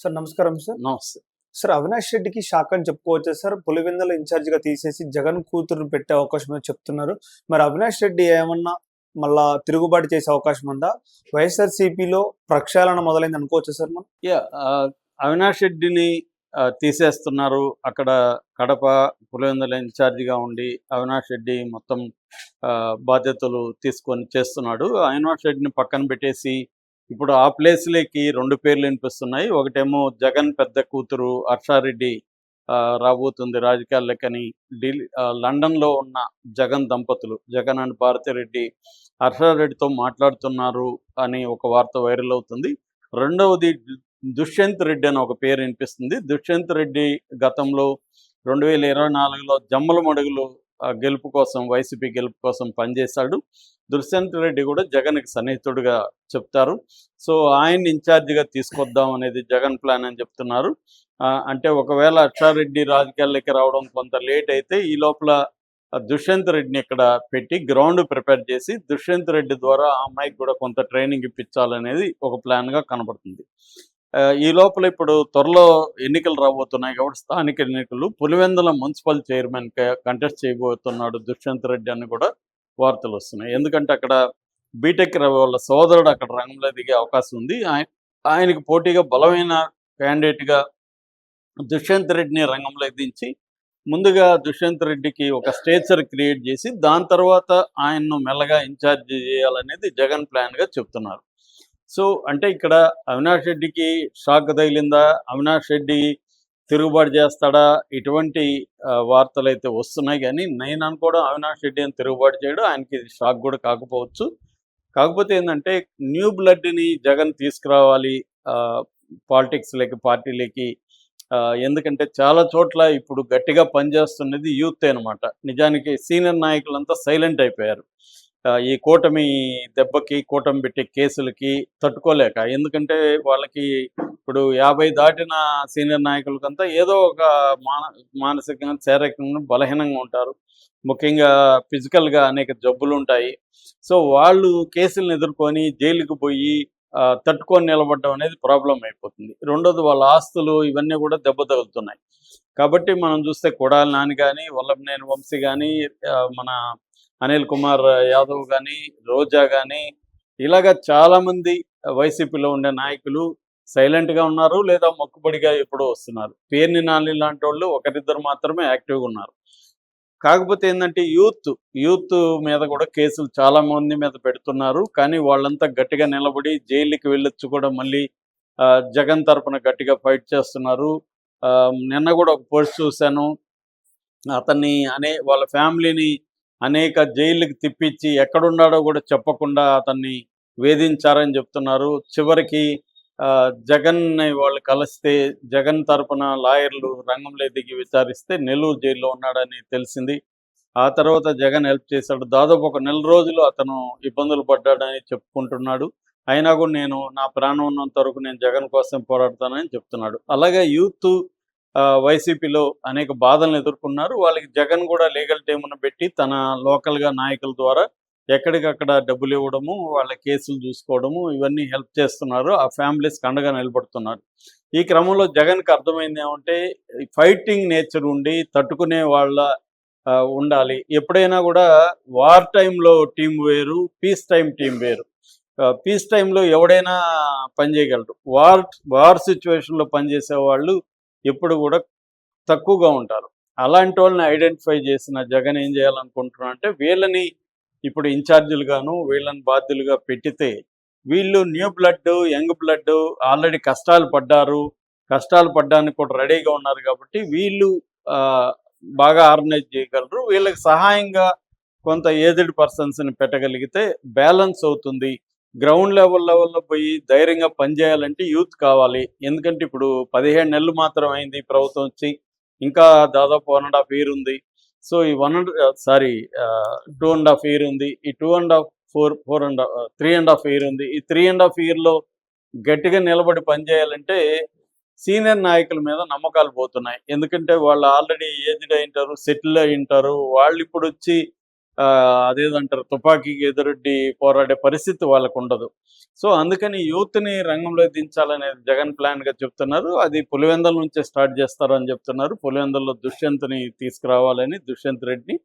Sir నమస్కారం sir. నమస్తే. Sir Avinash రెడ్డికి షాక్ అని చెప్పుకోవచ్చు సార్? పులివెందుల ఇన్ఛార్జ్గా తీసేసి జగన్ కూతురు పెట్టే అవకాశం చెప్తున్నారు. మరి అవినాష్ రెడ్డి ఏమన్నా మళ్ళా తిరుగుబాటు చేసే అవకాశం ఉందా? వైఎస్ఆర్ సిపిలో ప్రక్షాళన మొదలైంది అనుకోవచ్చు సార్ మనం? యా అవినాష్ రెడ్డిని తీసేస్తున్నారు. అక్కడ కడప పులివెందుల ఇన్ఛార్జిగా ఉండి అవినాష్ రెడ్డి మొత్తం బాధ్యతలు తీసుకొని చేస్తున్నాడు. అవినాష్ రెడ్డిని పక్కన పెట్టేసి ఇప్పుడు ఆ ప్లేస్లోకి రెండు పేర్లు వినిపిస్తున్నాయి. ఒకటేమో జగన్ పెద్ద కూతురు హర్షారెడ్డి ఆ, రాబోతుంది రాజకీయాల్లోకని ఢిల్లీ లండన్లో ఉన్న జగన్ దంపతులు జగన్ అండ్ భారతిరెడ్డి హర్షారెడ్డితో మాట్లాడుతున్నారు అని ఒక వార్త వైరల్ అవుతుంది. రెండవది దుష్యంత్ రెడ్డి అని ఒక పేరు వినిపిస్తుంది. దుష్యంత్ రెడ్డి గతంలో రెండు వేల ఇరవై నాలుగులో జమ్మల మడుగులు గెలుపు కోసం వైసీపీ గెలుపు కోసం పనిచేశాడు. దుష్యంత్ రెడ్డి కూడా జగన్కి సన్నిహితుడిగా చెప్తారు. సో ఆయన ఇన్ఛార్జిగా తీసుకొద్దాం అనేది జగన్ ప్లాన్ అని చెప్తున్నారు. ఆ, అంటే ఒకవేళ అక్షారెడ్డి రాజకీయాల్లోకి రావడం కొంత లేట్ అయితే ఈ లోపల దుష్యంత్ రెడ్డిని ఇక్కడ పెట్టి గ్రౌండ్ ప్రిపేర్ చేసి దుష్యంత్ రెడ్డి ద్వారా ఆ అమ్మాయికి కూడా కొంత ట్రైనింగ్ ఇప్పించాలనేది ఒక ప్లాన్గా కనబడుతుంది. ఈ లోపల ఇప్పుడు త్వరలో ఎన్నికలు రాబోతున్నాయి కాబట్టి స్థానిక ఎన్నికలు పులివెందుల మున్సిపల్ చైర్మన్ కంటెస్ట్ చేయబోతున్నాడు దుష్యంత్ రెడ్డి అని కూడా వార్తలు వస్తున్నాయి. ఎందుకంటే అక్కడ బీటెక్ రవి వాళ్ళ సోదరుడు అక్కడ రంగంలో దిగే అవకాశం ఉంది. ఆయన ఆయనకు పోటీగా బలమైన క్యాండిడేట్గా దుష్యంత్ రెడ్డిని రంగంలో దించి ముందుగా దుష్యంత్ రెడ్డికి ఒక స్టేచర్ క్రియేట్ చేసి దాని తర్వాత ఆయన్ను మెల్లగా ఇన్ఛార్జ్ చేయాలనేది జగన్ ప్లాన్గా చెప్తున్నారు. సో అంటే ఇక్కడ అవినాష్ రెడ్డికి షాక్ తగిలిందా? అవినాష్ రెడ్డి తిరుగుబాటు చేస్తాడా? ఇటువంటి వార్తలు అయితే వస్తున్నాయి కానీ నేను అనుకోవడం అవినాష్ రెడ్డి అని తిరుగుబాటు చేయడం. ఆయనకి షాక్ కూడా కాకపోవచ్చు. కాకపోతే ఏంటంటే న్యూ బ్లడ్ని జగన్ తీసుకురావాలి పాలిటిక్స్లోకి పార్టీలకి ఆ, ఎందుకంటే చాలా చోట్ల ఇప్పుడు గట్టిగా పనిచేస్తున్నది యూత్ అనమాట నిజానికి సీనియర్ నాయకులంతా సైలెంట్ అయిపోయారు. ఈ కూటమి దెబ్బకి కూటమి పెట్టే కేసులకి తట్టుకోలేక ఎందుకంటే వాళ్ళకి ఇప్పుడు యాభై దాటిన సీనియర్ నాయకులకంతా ఏదో ఒక మాన మానసికంగా శారీరకంగా బలహీనంగా ఉంటారు. ముఖ్యంగా ఫిజికల్గా అనేక జబ్బులు ఉంటాయి సో వాళ్ళు కేసులను ఎదుర్కొని జైలుకు పోయి తట్టుకొని నిలబడడం అనేది ప్రాబ్లం అయిపోతుంది. రెండోది వాళ్ళ ఆస్తులు ఇవన్నీ కూడా దెబ్బ తగులుతున్నాయి. కాబట్టి మనం చూస్తే కొడాలి నాని కానీ వల్లభనేని వంశీ కానీ మన అనిల్ కుమార్ యాదవ్ కానీ రోజా కానీ ఇలాగా చాలామంది వైసీపీలో ఉండే నాయకులు సైలెంట్గా ఉన్నారు లేదా మొక్కుబడిగా ఎప్పుడో వస్తున్నారు. పేర్ని నాని లాంటి వాళ్ళు ఒకరిద్దరు మాత్రమే యాక్టివ్గా ఉన్నారు. కాకపోతే ఏంటంటే యూత్ యూత్ మీద కూడా కేసులు చాలా మంది మీద పెడుతున్నారు. కానీ వాళ్ళంతా గట్టిగా నిలబడి జైలుకి వెళ్ళొచ్చు కూడా మళ్ళీ ఆ, జగన్ తరపున గట్టిగా ఫైట్ చేస్తున్నారు. ఆ, నిన్న కూడా ఒక పోస్ట్ చూశాను. అతన్ని అనే వాళ్ళ ఫ్యామిలీని అనేక జైళ్ళకి తిప్పించి ఎక్కడున్నాడో కూడా చెప్పకుండా అతన్ని వేధించారని చెప్తున్నారు. చివరికి జగన్ వాళ్ళు కలిస్తే జగన్ తరపున లాయర్లు రంగంలో దిగి విచారిస్తే నెల్లూరు జైల్లో ఉన్నాడని తెలిసింది. ఆ తర్వాత జగన్ హెల్ప్ చేశాడు. దాదాపు ఒక నెల రోజులు అతను ఇబ్బందులు పడ్డాడని చెప్పుకుంటున్నాడు. అయినా కూడా నేను నా ప్రాణం ఉన్నంత వరకు నేను జగన్ కోసం పోరాడతానని చెప్తున్నాడు. అలాగే యూత్ ఆ, వైసీపీలో అనేక బాధలను ఎదుర్కొన్నారు. వాళ్ళకి జగన్ కూడా లీగల్ టీమును పెట్టి తన లోకల్గా నాయకుల ద్వారా ఎక్కడికక్కడ డబ్బులు ఇవ్వడము వాళ్ళ కేసులు చూసుకోవడము ఇవన్నీ హెల్ప్ చేస్తున్నారు. ఆ ఫ్యామిలీస్ కండగా నిలబడుతున్నారు. ఈ క్రమంలో జగన్కి అర్థమైంది ఏమంటే ఫైటింగ్ నేచర్ ఉండి తట్టుకునే వాళ్ళ ఆ, ఉండాలి. ఎప్పుడైనా కూడా వార్ టైంలో టీం వేరు పీస్ టైం టీం వేరు. పీస్ టైంలో ఎవడైనా పనిచేయగలరు వార్ వార్ సిచ్యువేషన్లో పనిచేసే వాళ్ళు ఎప్పుడు కూడా తక్కువగా ఉంటారు. అలాంటి వాళ్ళని ఐడెంటిఫై చేసిన జగన్ ఏం చేయాలనుకుంటున్నా అంటే వీళ్ళని ఇప్పుడు ఇన్ఛార్జీలుగాను వీళ్ళని బాధ్యులుగా పెట్టితే వీళ్ళు new blood young blood already కష్టాలు పడ్డారు. కష్టాలు పడ్డానికి కూడా రెడీగా ఉన్నారు కాబట్టి వీళ్ళు ఆ, బాగా ఆర్గనైజ్ చేయగలరు. వీళ్ళకి సహాయంగా కొంత ఏజ్డ్ పర్సన్స్ని పెట్టగలిగితే బ్యాలెన్స్ అవుతుంది. గ్రౌండ్ లెవెల్ లెవెల్లో పోయి ధైర్యంగా పనిచేయాలంటే యూత్ కావాలి. ఎందుకంటే ఇప్పుడు పదిహేడు నెలలు మాత్రం అయింది ప్రభుత్వం వచ్చి. ఇంకా దాదాపు వన్ అండ్ హాఫ్ ఇయర్ ఉంది. సో ఈ one and sorry two and half year ఉంది. ఈ two and half four four and three and half year ఉంది. ఈ త్రీ అండ్ హాఫ్ ఇయర్లో గట్టిగా నిలబడి పనిచేయాలంటే సీనియర్ నాయకుల మీద నమ్మకాలు పోతున్నాయి. ఎందుకంటే వాళ్ళు ఆల్రెడీ ఏజ్డ్ అయి ఉంటారు సెటిల్ అయి ఉంటారు. వాళ్ళు ఇప్పుడు వచ్చి అదేదంటారు తుపాకీకి ఎదురొడ్డి పోరాడే పరిస్థితి వాళ్ళకు ఉండదు సో అందుకని యూత్ని రంగంలో దించాలనేది జగన్ ప్లాన్గా చెప్తున్నారు. అది పులివెందల నుంచే స్టార్ట్ చేస్తారని చెప్తున్నారు. పులివెందల్లో దుష్యంత్ని తీసుకురావాలని దుష్యంత్ రెడ్డిని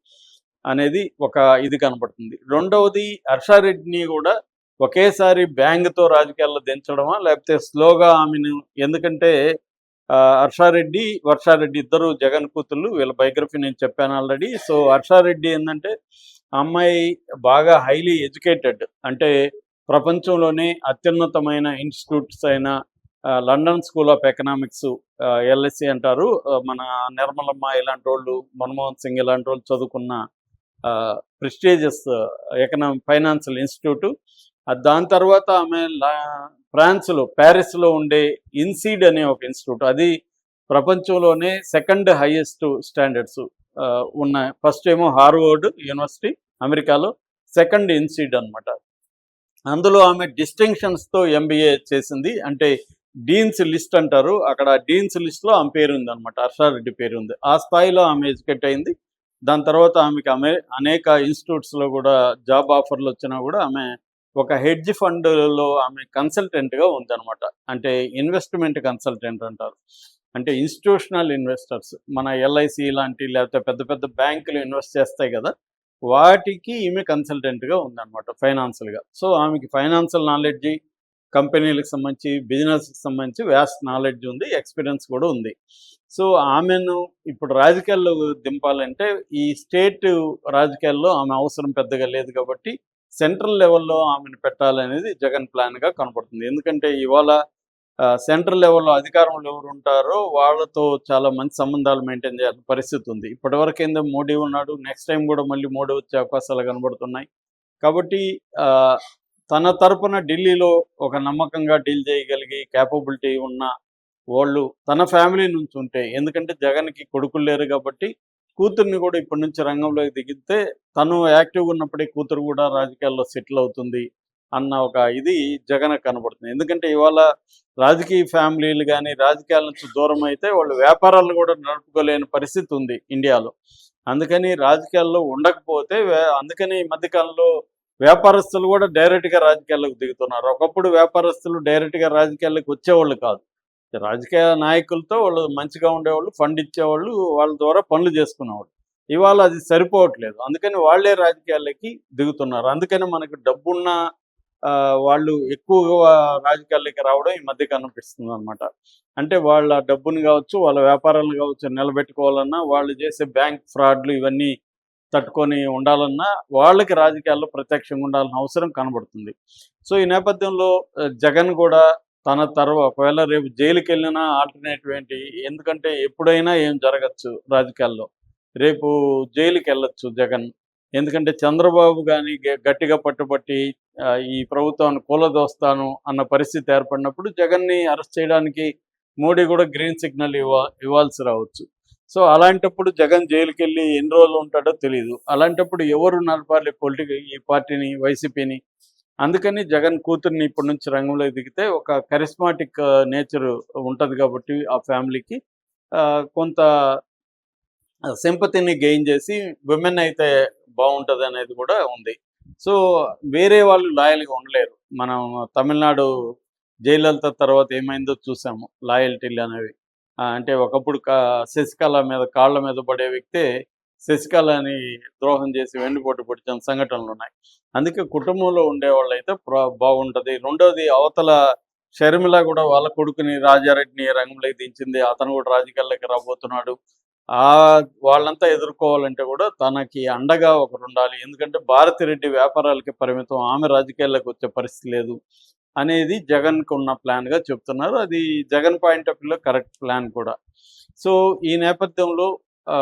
అనేది ఒక ఇది కనపడుతుంది. రెండవది హర్షారెడ్డిని కూడా ఒకేసారి బ్యాంగ్తో రాజకీయాల్లో దించడమా లేకపోతే స్లోగా ఆమెను ఎందుకంటే హర్షారెడ్డి వర్షారెడ్డి ఇద్దరు జగన్ కూతుళ్ళు. వీళ్ళ బయోగ్రఫీ నేను చెప్పాను ఆల్రెడీ. సో హర్షారెడ్డి ఏంటంటే అమ్మాయి బాగా హైలీ ఎడ్యుకేటెడ్. అంటే ప్రపంచంలోనే అత్యున్నతమైన ఇన్స్టిట్యూట్స్ అయిన ఆ, London School of Economics LSC అంటారు. మన నిర్మలమ్మ ఇలాంటి వాళ్ళు మన్మోహన్ సింగ్ ఇలాంటి వాళ్ళు చదువుకున్న ప్రెస్టీజియస్ ఎకనామిక్ ఫైనాన్షియల్ ఇన్స్టిట్యూట్. దాని తర్వాత ఆమె ఫ్రాన్స్లో ప్యారిస్లో ఉండే ఇన్సీడ్ అనే ఒక ఇన్స్టిట్యూట్ అది ప్రపంచంలోనే సెకండ్ హైయెస్ట్ స్టాండర్డ్స్ ఉన్న ఫస్ట్ ఏమో హార్వర్డ్ యూనివర్సిటీ అమెరికాలో సెకండ్ ఇన్సీడ్ అన్నమాట. అందులో ఆమె డిస్టింక్షన్స్తో ఎంబీఏ చేసింది. అంటే డీన్స్ లిస్ట్ అంటారు. అక్కడ డీన్స్ లిస్ట్లో ఆమె పేరు ఉంది అనమాట హర్షారెడ్డి పేరు ఉంది ఆ స్థాయిలో ఆమె ఎడ్యుకేట్ అయింది. దాని తర్వాత ఆమెకి ఆమె అనేక ఇన్స్టిట్యూట్స్లో కూడా జాబ్ ఆఫర్లు వచ్చినా కూడా ఆమె ఒక హెడ్జ్ ఫండ్లో ఆమె కన్సల్టెంట్గా ఉందన్నమాట. అంటే ఇన్వెస్ట్మెంట్ కన్సల్టెంట్ అంటారు. అంటే ఇన్స్టిట్యూషనల్ ఇన్వెస్టర్స్ మన ఎల్ఐసి లాంటి లేకపోతే పెద్ద పెద్ద బ్యాంకులు ఇన్వెస్ట్ చేస్తాయి కదా వాటికి ఈమె కన్సల్టెంట్గా ఉందన్నమాట ఫైనాన్షియల్గా. సో ఆమెకి ఫైనాన్షియల్ నాలెడ్జ్ కంపెనీలకు సంబంధించి బిజినెస్కి సంబంధించి వ్యాస్ట్ నాలెడ్జ్ ఉంది ఎక్స్పీరియన్స్ కూడా ఉంది. సో ఆమెను ఇప్పుడు రాజకీయాల్లో దింపాలంటే ఈ స్టేట్ రాజకీయాల్లో ఆమె అవసరం పెద్దగా లేదు కాబట్టి సెంట్రల్ లెవెల్లో ఆమెను పెట్టాలనేది జగన్ ప్లాన్గా కనపడుతుంది. ఎందుకంటే ఇవాళ సెంట్రల్ లెవెల్లో అధికారంలో ఎవరు ఉంటారో వాళ్ళతో చాలా మంచి సంబంధాలు మెయింటైన్ చేయాల్సిన పరిస్థితి ఉంది. ఇప్పటివరకు ఏందో మోడీ ఉన్నాడు నెక్స్ట్ టైం కూడా మళ్ళీ మోడీ వచ్చే అవకాశాలు కనబడుతున్నాయి. కాబట్టి ఆ, తన తరపున ఢిల్లీలో ఒక నమ్మకంగా డీల్ చేయగలిగి క్యాపబిలిటీ ఉన్న వాళ్ళు తన ఫ్యామిలీ నుంచి ఉంటే ఎందుకంటే జగన్కి కొడుకులు లేరు కాబట్టి కూతుర్ని కూడా ఇప్పటి నుంచి రంగంలోకి దిగితే తను యాక్టివ్గా ఉన్నప్పుడే కూతురు కూడా రాజకీయాల్లో సెటిల్ అవుతుంది అన్న ఒక ఇది జగన్ కనబడుతుంది. ఎందుకంటే ఇవాళ రాజకీయ ఫ్యామిలీలు కానీ రాజకీయాల నుంచి దూరం అయితే వాళ్ళు వ్యాపారాలు కూడా నడుపుకోలేని పరిస్థితి ఉంది ఇండియాలో. అందుకని రాజకీయాల్లో ఉండకపోతే అందుకని ఈ మధ్యకాలంలో వ్యాపారస్తులు కూడా డైరెక్ట్గా రాజకీయాల్లోకి దిగుతున్నారు. ఒకప్పుడు వ్యాపారస్తులు డైరెక్ట్గా రాజకీయాల్లోకి వచ్చేవాళ్ళు కాదు. రాజకీయ నాయకులతో వాళ్ళు మంచిగా ఉండేవాళ్ళు ఫండ్ ఇచ్చేవాళ్ళు వాళ్ళ ద్వారా పనులు చేసుకునేవాళ్ళు. ఇవాళ అది సరిపోవట్లేదు. అందుకని వాళ్ళే రాజకీయాలకి దిగుతున్నారు. అందుకని మనకు డబ్బున్న ఆ, వాళ్ళు ఎక్కువగా రాజకీయాల్లోకి రావడం ఈ మధ్య కనిపిస్తుంది అనమాట అంటే వాళ్ళ డబ్బుని కావచ్చు వాళ్ళ వ్యాపారాలు కావచ్చు నిలబెట్టుకోవాలన్నా వాళ్ళు చేసే బ్యాంక్ ఫ్రాడ్లు ఇవన్నీ తట్టుకొని ఉండాలన్నా వాళ్ళకి రాజకీయాల్లో ప్రత్యక్షంగా ఉండాల్సిన అవసరం కనబడుతుంది. సో ఈ నేపథ్యంలో జగన్ కూడా తన తర్వాత ఒకవేళ రేపు జైలుకి వెళ్ళినా ఆల్టర్నేటివ్ ఏంటి ఎందుకంటే ఎప్పుడైనా ఏం జరగచ్చు రాజకీయాల్లో. రేపు జైలుకి వెళ్ళచ్చు జగన్. ఎందుకంటే చంద్రబాబు కానీ గట్టిగా పట్టుబట్టి ఈ ప్రభుత్వాన్ని కూలదోస్తాను అన్న పరిస్థితి ఏర్పడినప్పుడు జగన్ని అరెస్ట్ చేయడానికి మోడీ కూడా గ్రీన్ సిగ్నల్ ఇవ్వ ఇవ్వాల్సి రావచ్చు. సో అలాంటప్పుడు జగన్ జైలుకి వెళ్ళి ఎన్ని రోజులు ఉంటాడో తెలియదు అలాంటప్పుడు ఎవరు నడపాలి పొలిటికల్ ఈ పార్టీని వైసీపీని? అందుకని జగన్ కూతుర్ని ఇప్పటి నుంచి రంగంలోకి దిగితే ఒక కరిస్మాటిక్ నేచర్ ఉంటుంది కాబట్టి ఆ ఫ్యామిలీకి uh, కొంత uh, సింపతిని గెయిన్ చేసి విమెన్ అయితే బాగుంటుంది అనేది కూడా ఉంది. సో వేరే వాళ్ళు లాయల్గా ఉండలేరు. మనం తమిళనాడు జయలలిత తర్వాత ఏమైందో చూసాము లాయల్టీలు అనేవి. అంటే ఒకప్పుడు శశికళ మీద కాళ్ళ మీద పడే వ్యక్తే శశికళని ద్రోహం చేసి వెండిపోటు పొడిచిన సంఘటనలు ఉన్నాయి అందుకే కుటుంబంలో ఉండేవాళ్ళు అయితే బాగుంటది. రెండోది అవతల షర్మిల కూడా వాళ్ళ కొడుకుని రాజారెడ్డిని రంగంలోకి దించింది. అతను కూడా రాజకీయాల్లోకి రాబోతున్నాడు. ఆ వాళ్ళంతా ఎదుర్కోవాలంటే కూడా తనకి అండగా ఒకరు ఉండాలి. ఎందుకంటే భారతిరెడ్డి వ్యాపారాలకి పరిమితం. ఆమె రాజకీయాల్లోకి వచ్చే పరిస్థితి లేదు అనేది జగన్కు ఉన్న ప్లాన్గా చెప్తున్నారు. అది జగన్ పాయింట్ ఆఫ్ వ్యూలో కరెక్ట్ ప్లాన్ కూడా. సో ఈ నేపథ్యంలో ఆ,